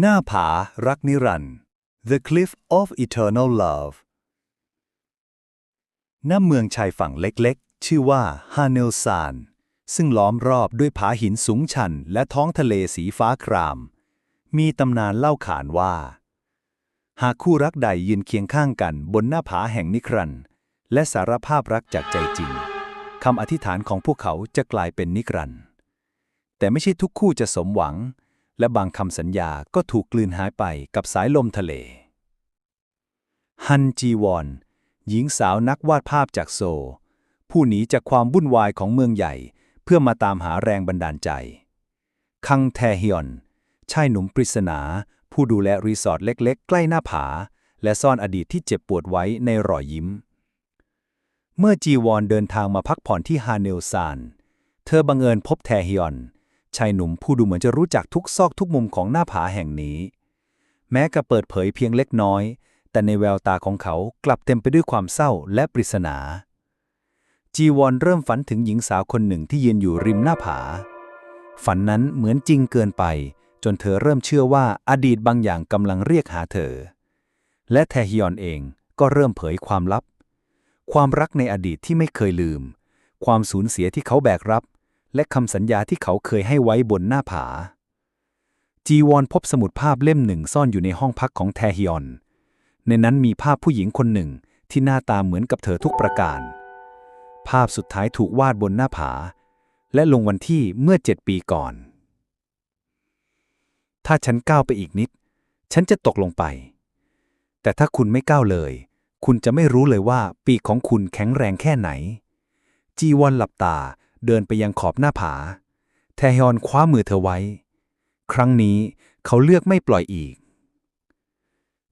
หน้าผารักนิรันด์ The Cliff of Eternal Love ณเมืองชายฝั่งเล็กๆ ชื่อว่าฮาเนลซาน ซึ่งล้อมรอบด้วยผาหินสูงชันและท้องทะเลสีฟ้าคราม มีตำนานเล่าขานว่า หากคู่รักใดยืนเคียงข้างกันบนหน้าผาแห่งนิครัน และสารภาพรักจากใจจริง คำอธิษฐานของพวกเขาจะกลายเป็นนิรัน แต่ไม่ใช่ทุกคู่จะสมหวัง และบางคำสัญญาก็ถูกกลืนหายไปกับสายลมทะเล ฮันจีวอน หญิงสาวนักวาดภาพจากโซลผู้หนีจากความวุ่นวายของเมืองใหญ่ เพื่อมาตามหาแรงบันดาลใจ คังแทฮยอน ชายหนุ่มปริศนา ผู้ดูแลรีสอร์ทเล็กๆ ใกล้หน้าผา และซ่อนอดีตที่เจ็บปวดไว้ในรอยยิ้ม เมื่อจีวอนเดินทางมาพักผ่อนที่ฮาเนลซาน เธอบังเอิญพบแทฮยอน ชายหนุ่มผู้ดูเหมือนจะรู้จักทุกซอกทุกมุมของหน้าผาแห่งนี้ แม้จะเปิดเผยเพียงเล็กน้อย แต่ในแววตาของเขากลับเต็มไปด้วยความเศร้าและปริศนา จีวอนเริ่มฝันถึงหญิงสาวคนหนึ่งที่ยืนอยู่ริมหน้าผา ฝันนั้นเหมือนจริงเกินไป จนเธอเริ่มเชื่อว่าอดีตบางอย่างกำลังเรียกหาเธอ และแทฮยอนเองก็เริ่มเผยความลับ ความรักในอดีตที่ไม่เคยลืม ความสูญเสียที่เขาแบกรับ และคำสัญญาที่เขาเคยให้ไว้บนหน้าผา จีวอนพบสมุดภาพเล่มหนึ่งซ่อนอยู่ในห้องพักของแทฮยอน ในนั้นมีภาพผู้หญิงคนหนึ่งที่หน้าตาเหมือนกับเธอทุกประการ ภาพสุดท้ายถูกวาดบนหน้าผา และลงวันที่เมื่อเจ็ดปีก่อน ถ้าฉันก้าวไปอีกนิด ฉันจะตกลงไป แต่ถ้าคุณไม่ก้าวเลย คุณจะไม่รู้เลยว่าปีกของคุณแข็งแรงแค่ไหน จีวอนหลับตา เดินไปยังขอบหน้าผา แทฮยอนคว้ามือเธอไว้ ครั้งนี้เขาเลือกไม่ปล่อยอีก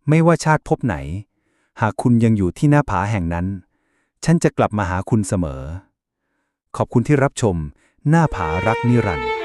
ไม่ว่าชาติพบไหน หากคุณยังอยู่ที่หน้าผาแห่งนั้น ฉันจะกลับมาหาคุณเสมอ ขอบคุณที่รับชม หน้าผารักนิรันดร์